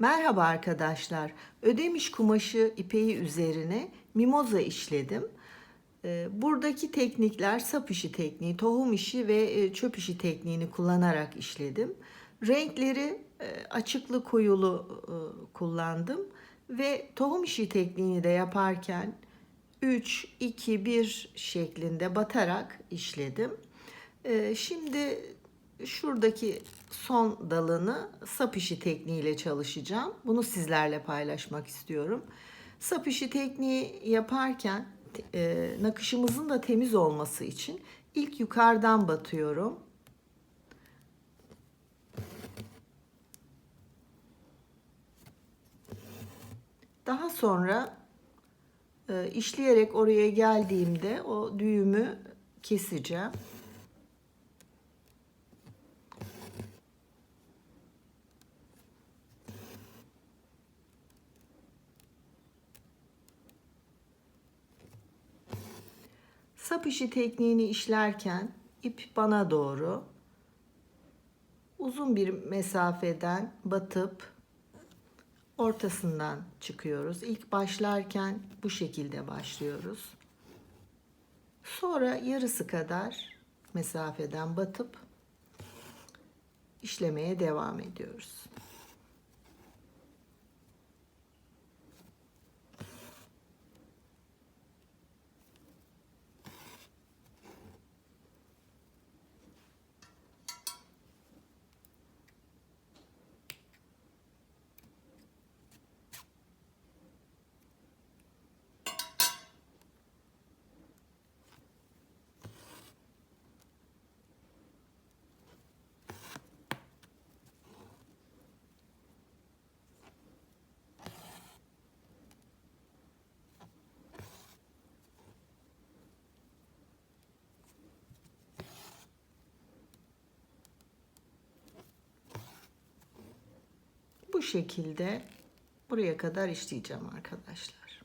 Merhaba arkadaşlar. Ödemiş kumaşı ipeği üzerine mimoza işledim. Ee, Buradaki teknikler sap işi tekniği, tohum işi ve e, çöp işi tekniğini kullanarak işledim. Renkleri e, açıklı koyulu e, kullandım ve tohum işi tekniğini de yaparken 3 2 1 şeklinde batarak işledim. Ee, Şimdi şuradaki son dalını sap işi tekniğiyle çalışacağım. Bunu sizlerle paylaşmak istiyorum. Sap işi tekniği yaparken e, nakışımızın da temiz olması için ilk yukarıdan batıyorum. Daha sonra e, işleyerek oraya geldiğimde o düğümü keseceğim. Sap işi tekniğini işlerken ip bana doğru uzun bir mesafeden batıp ortasından çıkıyoruz. İlk başlarken bu şekilde başlıyoruz. Sonra yarısı kadar mesafeden batıp işlemeye devam ediyoruz. Bu şekilde buraya kadar işleyeceğim arkadaşlar.